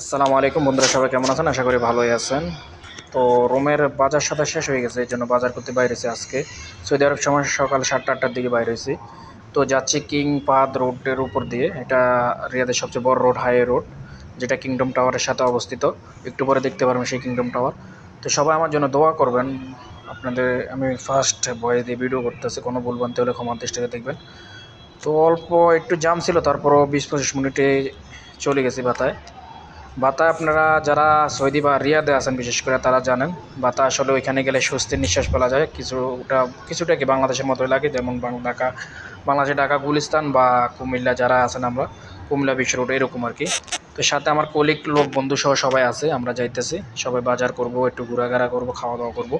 আসসালামু আলাইকুম বন্ধুরা, সবাই কেমন আছেন? আশা করি ভালোই আছেন। তো রোমের বাজার সাথে শেষ হয়ে গেছে, এই জন্য বাজার করতে বাইরে হয়েছি আজকে। সৌদি আরব সময় সকাল সাতটা আটটার দিকে বাইরে হয়েছি তো যাচ্ছি কিং পাদ রোডের উপর দিয়ে, এটা রিয়াদের সবচেয়ে বড় রোড, হাইওয়ে রোড, যেটা কিংডম টাওয়ারের সাথে অবস্থিত। একটু পরে দেখতে পারবেন সেই কিংডম টাওয়ার। তো সবাই আমার জন্য দোয়া করবেন। আপনাদের, আমি ফার্স্ট ভয়ে দিয়ে ভিডিও করতেছি, কোনো ভুলবান্তি হলে ক্ষমার দৃষ্টিতে দেখবেন। তো অল্প একটু জাম ছিল, তারপরও বিশ পঁচিশ মিনিটে চলে গেছি বাতায় বাতা আপনারা যারা সৌদি বা রিয়াদে আছেন, বিশেষ করে তারা জানেন বাতা আসলে ওইখানে গেলে স্বস্তির নিঃশ্বাস ফেলা যায়। কিছুটা কিছুটা কি বাংলাদেশের মতোই লাগে, যেমন ঢাকা বাংলাদেশে ঢাকা, গুলিস্তান বা কুমিল্লা যারা আছেন আমরা, কুমিল্লা বিশ্ব রোড এরকম আর কি। তো সাথে আমার কলিগ লোক বন্ধু সহ সবাই আছে, আমরা যাইতেছি। সবাই বাজার করব, একটু ঘোরাঘেরা করব খাওয়া দাওয়া করব।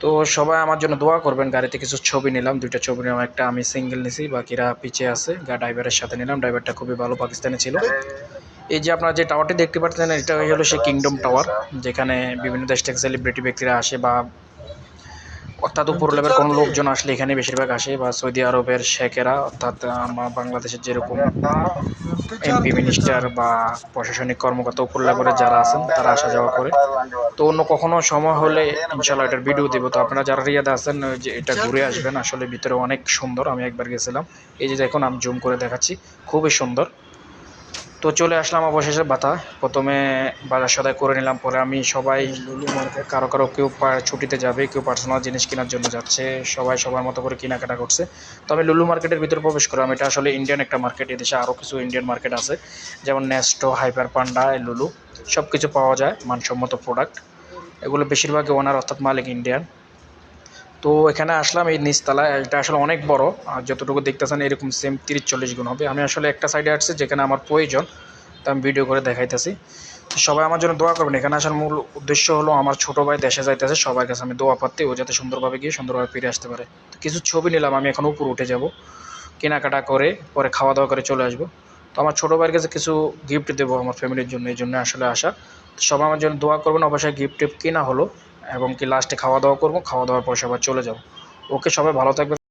তো সবাই আমার জন্য দোয়া করবেন, গাড়িতে কিছু ছবি নিলাম, দুইটা ছবি নিলাম, একটা আমি সিঙ্গেল নিছি, বাকিরা পিছে আছে, গা ড্রাইভারের সাথে নিলাম ড্রাইভারটা খুবই ভালো পাকিস্তানি ছিল। এই যে আপনারা যে টাওয়ারটি দেখতে পাচ্ছেন এটা হলো সেই কিংডম টাওয়ার যেখানে বিভিন্ন দেশ থেকে সেলিব্রিটি ব্যক্তিরা আসে বা অর্থাৎ উপর লেভেল কোনো লোকজন আসলে এখানে বেশিরভাগ আসে বা সৌদি আরবের শেখেরা, অর্থাৎ আমার বাংলাদেশের যেরকম এমপি মিনিস্টার বা প্রশাসনিক কর্মকর্তা উপর লেভেলের যারা আছেন, তারা আসা যাওয়া করে। তো অন্য কখনো সময় হলে ইনশাল্লাহ এটার ভিডিও দেবো। তো আপনারা যারা রিয়াদে আছেন যে এটা ঘুরে আসবেন, আসলে ভিতরে অনেক সুন্দর, আমি একবার গেছিলাম। এই যে দেখুন, আমি জুম করে দেখাচ্ছি, খুবই সুন্দর। তো চলে আসলাম অবশেষে বাতা। প্রথমে বাজার সদায় করে নিলাম, পরে আমি সবাই লুলু মার্কেট কারও কারও কেউ ছুটিতে যাবে, কেউ পার্সোনাল জিনিস কেনার জন্য যাচ্ছে, সবাই সবার মতো করে কেনাকাটা করছে। তবে লুলু মার্কেটের ভিতরে প্রবেশ করলাম এটা আসলে ইন্ডিয়ান একটা মার্কেট এদেশে আরও কিছু ইন্ডিয়ান মার্কেট আছে, যেমন নেস্টো হাইপার পান্ডা লুলু সব কিছু পাওয়া যায়, মানসম্মত প্রোডাক্ট এগুলো বেশিরভাগই ওনার অর্থাৎ মালিক ইন্ডিয়ান তো এখানে আসলাম এই নিচতলায়। এটা আসলে অনেক বড়। আর যতটুকু দেখতেছেন এরকম সেম তিরিশ চল্লিশ গুণ হবে। আমি আসলে একটা সাইডে আসছি যেখানে আমার প্রয়োজন, তা আমি ভিডিও করে দেখাইতেছি। সবাই আমার জন্য দোয়া করবেন। এখানে আসার মূল উদ্দেশ্য হলো আমার ছোটো ভাই দেশে যাইতেছে। সবার কাছে আমি দোয়া পাচ্ছি ও যাতে সুন্দরভাবে গিয়ে সুন্দরভাবে ফিরে আসতে পারে। তো কিছু ছবি নিলাম। আমি এখন উপর উঠে যাব। কেনাকাটা করে, পরে খাওয়া দাওয়া করে চলে আসব। তো আমার ছোটো ভাইয়ের কাছে কিছু গিফট দেবো আমার ফ্যামিলির জন্য। এই জন্য আসলে আসা। সবাই আমার জন্য দোয়া করবেন। অবশ্যই গিফট টিফট কেনা হলো। এবং কি লাস্টে খাওয়া দাওয়া করব, খাওয়া দাওয়ার পর সবাই চলে যাব। ওকে সবাই ভালো থাকবে